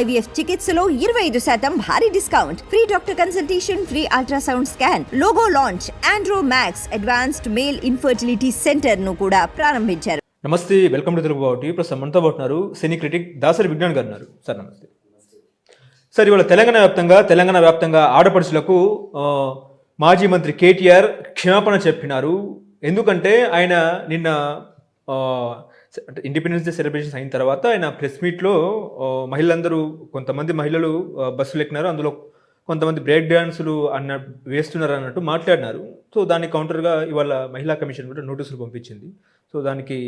IVF చికిత్సలో ఇరవై ఐదు శాతం భారీ discount. Free doctor consultation free ultrasound scan logo launch Andro Max advanced male infertility సెంటర్ను కూడా ప్రారంభించారు. నమస్తే వెల్కమ్ టు తెలుగు బాబు ప్రస్తుతం మనతో పాటు సినీ క్రిటిక్ దాసరి విజ్ఞాన్ గారు ఉన్నారు. సార్ నమస్తే. సార్ ఇవాళ తెలంగాణ వ్యాప్తంగా తెలంగాణ వ్యాప్తంగా ఆడపడుచులకు మాజీ మంత్రి కేటీఆర్ క్షమాపణ చెప్పినారు. ఎందుకంటే ఆయన నిన్న అంటే ఇండిపెండెన్స్ డే సెలబ్రేషన్స్ అయిన తర్వాత ఆయన ప్రెస్ మీట్లో మహిళలందరూ కొంతమంది మహిళలు బస్సులు ఎక్కినారు. అందులో కొంతమంది బ్రేక్ డ్యాన్సులు అన్న వేస్తున్నారు అన్నట్టు మాట్లాడినారు. సో దానికి కౌంటర్గా ఇవాళ మహిళా కమిషన్ కూడా నోటీసులు పంపించింది. సో దానికి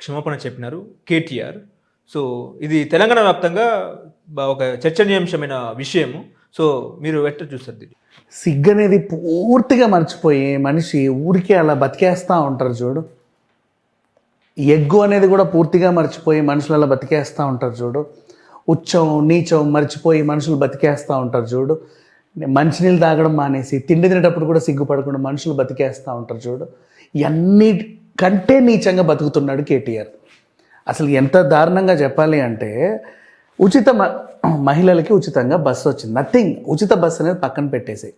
క్షమాపణ చెప్పినారు కేటీఆర్. సో ఇది తెలంగాణ వ్యాప్తంగా ఒక చర్చనీయాంశమైన విషయము. సో మీరు ఎట్లా చూస్తారు దీన్ని? సిగ్గు అనేది పూర్తిగా మర్చిపోయి మనిషి ఊరికే అలా బతికేస్తూ ఉంటారు చూడు. ఎగ్గు అనేది కూడా పూర్తిగా మర్చిపోయి మనుషులలో బతికేస్తూ ఉంటారు చూడు. ఉచ్చం నీచం మర్చిపోయి మనుషులు బతికేస్తూ ఉంటారు చూడు. మంచినీళ్ళు తాగడం మానేసి తిండి తినేటప్పుడు కూడా సిగ్గుపడకుండా మనుషులు బతికేస్తూ ఉంటారు చూడు. ఇవన్నీ కంటే నీచంగా బతుకుతున్నాడు కేటీఆర్. అసలు ఎంత దారుణంగా చెప్పాలి అంటే ఉచిత మ- మహిళలకి ఉచితంగా బస్సు వచ్చింది. నథింగ్ ఉచిత బస్సు అనేది పక్కన పెట్టేసాయి.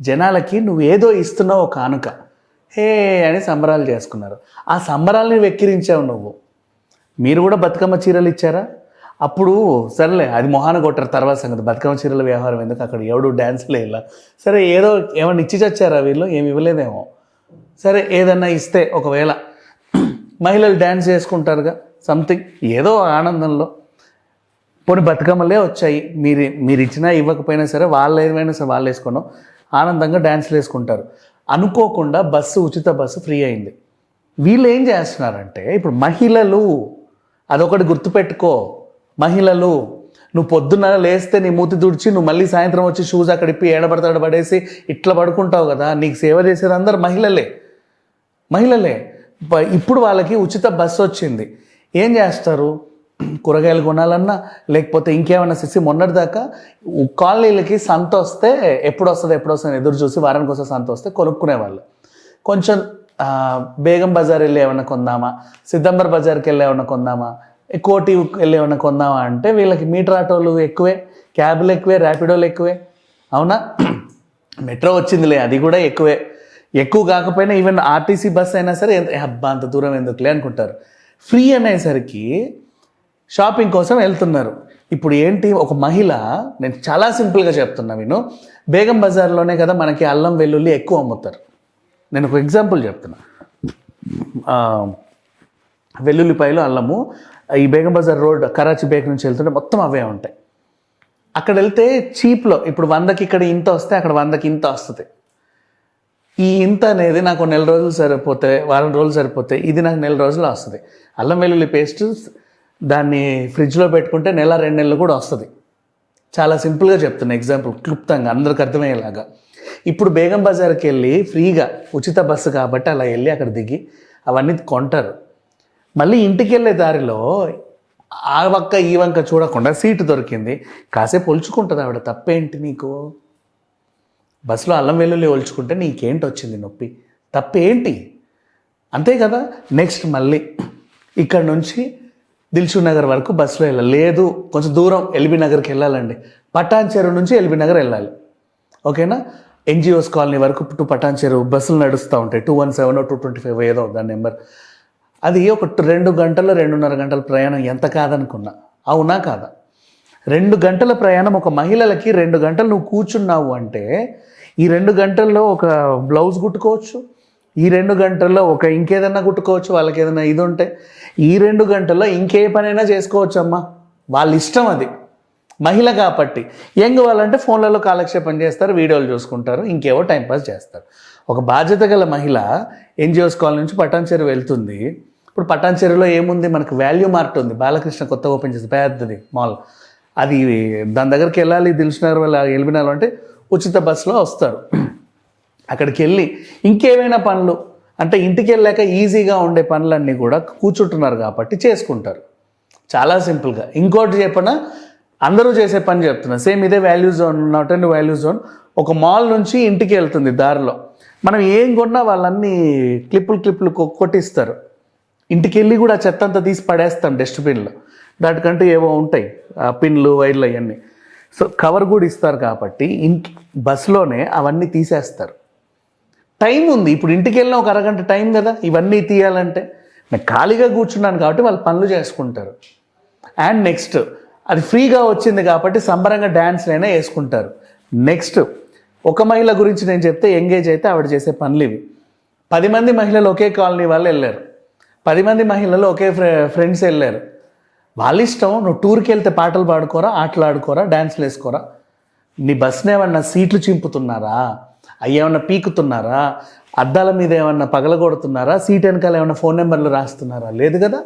జనాలకి నువ్వు ఏదో ఇస్తున్నావు ఒక కానుక హే అని సంబరాలు చేసుకున్నారు. ఆ సంబరాలని వెక్కిరించావు నువ్వు. మీరు కూడా బతుకమ్మ చీరలు ఇచ్చారా? అప్పుడు సరేలే అది మొహాన కొట్టారు తర్వాత సంగతి. బతుకమ్మ చీరల వ్యవహారం ఎందుకు? అక్కడ ఎవడు డ్యాన్స్లే ఇలా. సరే ఏదో ఏమన్నా ఇచ్చి చచ్చారా వీళ్ళు? ఏమి ఇవ్వలేదేమో. సరే ఏదన్నా ఇస్తే ఒకవేళ మహిళలు డ్యాన్స్ చేసుకుంటారుగా సంథింగ్ ఏదో ఆనందంలో. పోనీ బతుకమ్మలే వచ్చాయి. మీరు మీరు ఇచ్చినా ఇవ్వకపోయినా సరే వాళ్ళు ఏమైనా సరే వాళ్ళు వేసుకున్నాం ఆనందంగా డ్యాన్స్లు వేసుకుంటారు అనుకోకుండా బస్సు ఉచిత బస్సు ఫ్రీ అయింది. వీళ్ళు ఏం చేస్తున్నారంటే ఇప్పుడు మహిళలు అదొకటి గుర్తుపెట్టుకో. మహిళలు నువ్వు పొద్దున్న లేస్తే నీ మూతి తుడిచి నువ్వు మళ్ళీ సాయంత్రం వచ్చి షూస్ అక్కడ ఇప్పి ఏడబడతాడు పడేసి ఇట్లా పడుకుంటావు కదా నీకు సేవ చేసేది అందరు మహిళలే. మహిళలే. ఇప్పుడు వాళ్ళకి ఉచిత బస్సు వచ్చింది. ఏం చేస్తారు? కూరగాయలు కొనాలన్నా లేకపోతే ఇంకేమైనా చేసి మొన్నటిదాకా దాకా కాలనీలకి సంత వస్తే ఎప్పుడు వస్తుంది ఎప్పుడు వస్తుంది ఎదురు చూసి వారానికి వస్తే సంత వస్తే కొనుక్కునేవాళ్ళు. కొంచెం బేగం బజార్ వెళ్ళి ఏమైనా కొందామా సిద్దంబర్ బజార్కి వెళ్ళి ఏమైనా కొందామా కోటి వెళ్ళి ఏమైనా కొందామా అంటే వీళ్ళకి మీటర్ ఆటోలు ఎక్కువే క్యాబ్లు ఎక్కువే ర్యాపిడోలు ఎక్కువే. అవునా? మెట్రో వచ్చిందిలే అది కూడా ఎక్కువే. ఎక్కువ కాకపోయినా ఈవెన్ ఆర్టీసీ బస్ అయినా సరే అబ్బా అంత దూరం ఎందుకులే అనుకుంటారు. ఫ్రీ అనేసరికి షాపింగ్ కోసం వెళ్తున్నారు. ఇప్పుడు ఏంటి? ఒక మహిళ నేను చాలా సింపుల్గా చెప్తున్నా విను. బేగం బజార్లోనే కదా మనకి అల్లం వెల్లుల్లి ఎక్కువ అమ్ముతారు. నేను ఒక ఎగ్జాంపుల్ చెప్తున్నా. వెల్లుల్లిపాయలు అల్లము ఈ బేగం బజార్ రోడ్ కరాచీ బేక్ నుంచి వెళ్తుంటే మొత్తం అవే ఉంటాయి. అక్కడ వెళ్తే చీప్లో ఇప్పుడు వందకి ఇక్కడ ఇంత వస్తే అక్కడ వందకి ఇంత వస్తుంది. ఈ ఇంత అనేది నాకు నెల రోజులు సరిపోతే వారం రోజులు సరిపోతే ఇది నాకు నెల రోజులు వస్తుంది. అల్లం వెల్లుల్లి పేస్ట్ దాన్ని ఫ్రిడ్జ్లో పెట్టుకుంటే నెల రెండు నెలలు కూడా వస్తుంది. చాలా సింపుల్గా చెప్తున్నా ఎగ్జాంపుల్ క్లుప్తంగా అందరికి అర్థమయ్యేలాగా. ఇప్పుడు బేగం బజార్కి వెళ్ళి ఫ్రీగా ఉచిత బస్సు కాబట్టి అలా వెళ్ళి అక్కడ దిగి అవన్నీ కొంటారు. మళ్ళీ ఇంటికి వెళ్ళే దారిలో ఆ వంక ఈ వంక చూడకుండా సీటు దొరికింది. కాసేపు ఒలుచుకుంటుంది ఆవిడ తప్పేంటి నీకు? బస్సులో అల్లం వెల్లుల్లి ఒలుచుకుంటే నీకేంటి వచ్చింది నొప్పి? తప్పేంటి? అంతే కదా? నెక్స్ట్ మళ్ళీ ఇక్కడ నుంచి దిల్షు నగర్ వరకు బస్సులో వెళ్ళాలి. లేదు కొంచెం దూరం ఎల్బీ నగర్కి వెళ్ళాలండి. పటాన్ చెరువు నుంచి ఎల్బీ నగర్ వెళ్ళాలి. ఓకేనా? ఎన్జిఓస్ కాలనీ వరకు టు పటాన్ చెరువు బస్సులు నడుస్తూ ఉంటాయి. Two one seven two twenty five ఏదో దాని నెంబర్. అది ఒక రెండు గంటల రెండున్నర గంటల ప్రయాణం ఎంత కాదనుకున్నా. అవునా కాదా? రెండు గంటల ప్రయాణం ఒక మహిళలకి రెండు గంటలు నువ్వు కూర్చున్నావు అంటే ఈ రెండు గంటల్లో ఒక బ్లౌజ్ కుట్టుకోవచ్చు ఈ రెండు గంటల్లో ఒక ఇంకేదన్నా కుట్టుకోవచ్చు వాళ్ళకి ఏదైనా ఇది ఉంటే. ఈ రెండు గంటల్లో ఇంకే పనైనా చేసుకోవచ్చు అమ్మా వాళ్ళ ఇష్టం అది. మహిళ కాబట్టి. యంగ్ వాళ్ళంటే ఫోన్లలో కాలక్షేపం చేస్తారు వీడియోలు చూసుకుంటారు ఇంకేవో టైంపాస్ చేస్తారు. ఒక బాధ్యత గల మహిళ ఎన్జిఓస్ కాలనీ నుంచి పటాన్ వెళ్తుంది. ఇప్పుడు పటాన్ ఏముంది? మనకు వాల్యూ మార్ట్ ఉంది. బాలకృష్ణ కొత్త ఓపెన్ చేసి పెద్దది మాల్ అది దాని దగ్గరికి వెళ్ళాలి దిల్సునగర్ వల్ల వెళ్ళినారు అంటే ఉచిత బస్సులో వస్తారు. అక్కడికి వెళ్ళి ఇంకేమైనా పనులు? అంటే ఇంటికి వెళ్ళాక ఈజీగా ఉండే పనులన్నీ కూడా కూర్చుంటున్నారు కాబట్టి చేసుకుంటారు. చాలా సింపుల్గా. ఇంకోటి చెప్పనా? అందరూ చేసే పని చెప్తున్నా. సేమ్ ఇదే value zone not and value zone ఒక మాల్ నుంచి ఇంటికి వెళ్తుంది దారిలో. మనం ఏం కొన్నా వాళ్ళన్నీ క్లిప్పులు క్లిప్పులు కొట్టిస్తారు. ఇంటికి వెళ్ళి కూడా చెత్త అంతా తీసి పడేస్తాం డస్ట్బిన్లో దాటికంటే ఏవో ఉంటాయి ఆ పిన్లు వైర్లు అవన్నీ సో కవర్ కూడా ఇస్తారు కాబట్టి ఇంటి బస్సులోనే అవన్నీ తీసేస్తారు. టైం ఉంది. ఇప్పుడు ఇంటికి వెళ్ళిన ఒక అరగంట టైం కదా. ఇవన్నీ తీయాలంటే నేను ఖాళీగా కూర్చున్నాను కాబట్టి వాళ్ళు పనులు చేసుకుంటారు. అండ్ నెక్స్ట్ అది ఫ్రీగా వచ్చింది కాబట్టి సంబరంగా డ్యాన్స్లైనా వేసుకుంటారు. నెక్స్ట్ ఒక మహిళ గురించి నేను చెప్తే ఎంగేజ్ అయితే ఆవిడ చేసే పనులు ఇవి. పది మంది మహిళలు ఒకే కాలనీ వాళ్ళు వెళ్ళారు. పది మంది మహిళలు ఒకే ఫ్రె ఫ్రెండ్స్ వెళ్ళారు. వాళ్ళ ఇష్టం నువ్వు టూర్కి వెళ్తే పాటలు పాడుకోరా ఆటలు ఆడుకోరా డ్యాన్స్లు వేసుకోరా? నీ బస్సుని ఏమన్నా సీట్లు చింపుతున్నారా? అవి ఏమన్నా పీకుతున్నారా? అద్దాల మీద ఏమన్నా పగలగొడుతున్నారా? సీట్ వెనకాల ఏమన్నా ఫోన్ నెంబర్లు రాస్తున్నారా? లేదు కదా?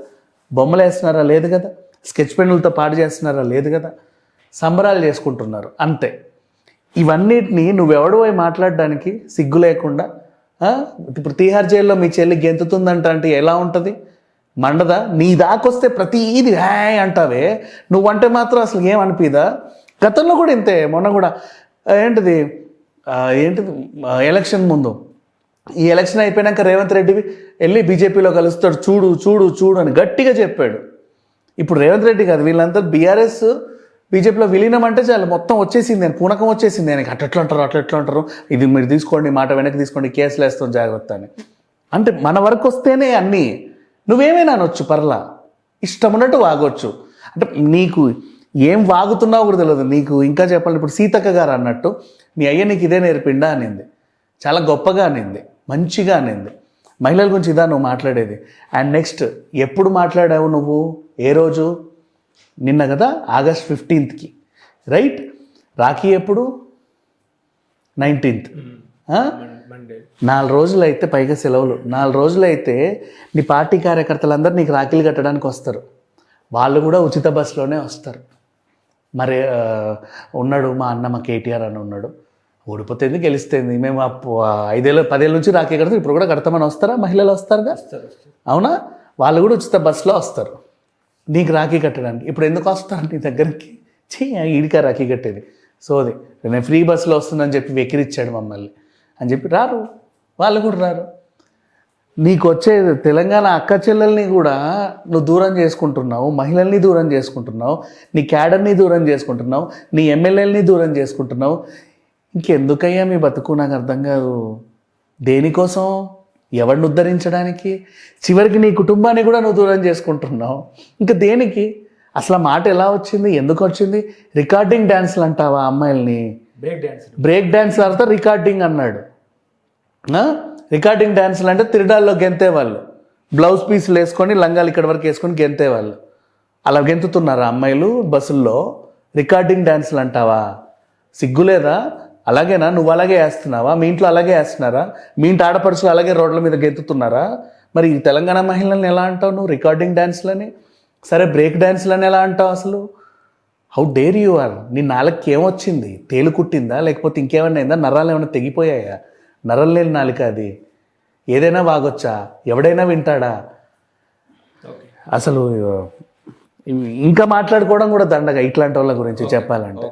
బొమ్మలు వేస్తున్నారా? లేదు కదా? స్కెచ్ పెన్నులతో పాడు చేస్తున్నారా? లేదు కదా? సంబరాలు చేసుకుంటున్నారు. అంతే. ఇవన్నిటిని నువ్వెవడు మాట్లాడడానికి సిగ్గు లేకుండా ఇప్పుడు తీహార్ జైల్లో మీ చెల్లి గెంతుతుందంట అంటే ఎలా ఉంటుంది? మండదా? నీ దాకొస్తే ప్రతిదీ హ్యాయ్ అంటావే. నువ్వంటే మాత్రం అసలు ఏమనిపిదా? గతంలో కూడా ఇంతే. మొన్న కూడా ఏంటిది? ఏంటిది? ఎలక్షన్ ముందు. ఈ ఎలక్షన్ అయిపోయాక రేవంత్ రెడ్డి వెళ్ళి బీజేపీలో కలుస్తాడు. చూడు చూడు చూడు అని గట్టిగా చెప్పాడు. ఇప్పుడు రేవంత్ రెడ్డి కాదు వీళ్ళంతా బీఆర్ఎస్ బీజేపీలో విలీనం అంటే చాలు. మొత్తం వచ్చేసింది అని పూనకం వచ్చేసింది ఆయనకి అట్లా అంటారు అట్లా ఎట్లా అంటారు. ఇది మీరు తీసుకోండి మాట వెనక్కి తీసుకోండి కేసులు వేస్తాం జాగ్రత్త అని. అంటే మన వరకు వస్తేనే అన్నీ. నువ్వేమైనా అనొచ్చు పర్లా. ఇష్టం ఉన్నట్టు వాగొచ్చు. అంటే నీకు ఏం వాగుతున్నావు కూడా తెలియదు నీకు ఇంకా చెప్పాలి ఇప్పుడు సీతక్క గారు అన్నట్టు మీ అయ్య నీకు ఇదే నేర్పిండా అనింది. చాలా గొప్పగా అనింది. మంచిగా అనింది. మహిళల గురించి ఇదా నువ్వు మాట్లాడేది? అండ్ నెక్స్ట్ ఎప్పుడు మాట్లాడావు నువ్వు? ఏ రోజు? నిన్న కదా ఆగస్ట్ ఫిఫ్టీన్త్కి రైట్ రాఖీ ఎప్పుడు? నైన్టీన్త్ మండే నాలుగు రోజులు అయితే పైగా సెలవులు. నాలుగు రోజులు అయితే నీ పార్టీ కార్యకర్తలందరూ నీకు రాఖీలు కట్టడానికి వస్తారు. వాళ్ళు కూడా ఉచిత బస్సులోనే వస్తారు. మరి ఉన్నాడు మా అన్న మా కేటీఆర్ అని ఉన్నాడు. ఓడిపోతుంది గెలిస్తుంది? మేము ఐదేళ్ళు పదేళ్ళ నుంచి రాఖీ కడతాం. ఇప్పుడు కూడా కడతామని వస్తారా? మహిళలు వస్తారుగా? అవునా? వాళ్ళు కూడా ఉచిత బస్సులో వస్తారు. నీకు రాఖీ కట్టడానికి. ఇప్పుడు ఎందుకు వస్తారు నీ దగ్గరికి? చీ ఈడికా రాఖీ కట్టేది. సోది నేను ఫ్రీ బస్సులో వస్తుందని చెప్పి వెకిరిచ్చాడు మమ్మల్ని. అని చెప్పి రారు. వాళ్ళు కూడా రారు. నీకు వచ్చే తెలంగాణ అక్క చెల్లెల్ని కూడా నువ్వు దూరం చేసుకుంటున్నావు మహిళల్ని దూరం చేసుకుంటున్నావు నీ క్యాడర్ని దూరం చేసుకుంటున్నావు నీ ఎమ్మెల్యేలని దూరం చేసుకుంటున్నావు. ఇంకెందుకయ్యా మీ బతుకు? నాకు అర్థం కాదు. దేనికోసం? ఎవరిని ఉద్ధరించడానికి? చివరికి నీ కుటుంబాన్ని కూడా నువ్వు దూరం చేసుకుంటున్నావు. ఇంకా దేనికి? అసలు ఆ మాట ఎలా వచ్చింది? ఎందుకు వచ్చింది? రికార్డింగ్ డ్యాన్స్లు అంటావా అమ్మాయిల్ని? బ్రేక్ డ్యాన్స్ బ్రేక్ డ్యాన్స్ ఆడితే రికార్డింగ్ అన్నాడు? రికార్డింగ్ డ్యాన్స్లు అంటే తిరడాల్లో గెంతేవాళ్ళు. బ్లౌజ్ పీసులు వేసుకొని లంగాలు ఇక్కడ వరకు వేసుకొని గెంతేవాళ్ళు. అలా గెంతుతున్నారు అమ్మాయిలు బస్సుల్లో. రికార్డింగ్ డ్యాన్స్లు అంటావా? సిగ్గులేదా? అలాగేనా? నువ్వు అలాగే వేస్తున్నావా? మీ ఇంట్లో అలాగే వేస్తున్నారా? మీ ఇంటి ఆడపడుచులు అలాగే రోడ్ల మీద గెంతుతున్నారా మరి ఈ తెలంగాణ మహిళల్ని ఎలా అంటావు నువ్వు? రికార్డింగ్ డ్యాన్స్లని సరే బ్రేక్ డ్యాన్స్లని ఎలా అంటావు అసలు? హౌ డేర్ యు ఆర్ నీ నాలుగుకి ఏమొచ్చింది తేలు కుట్టిందా? లేకపోతే ఇంకేమన్నా అయిందా? నరాలు ఏమైనా తెగిపోయాయా? నరం లేని నాలుక అది. ఏదైనా వాగొచ్చా? ఎవడైనా వింటాడా? అసలు ఇంకా మాట్లాడుకోవడం కూడా దండగా ఇట్లాంటి వాళ్ళ గురించి చెప్పాలంటే.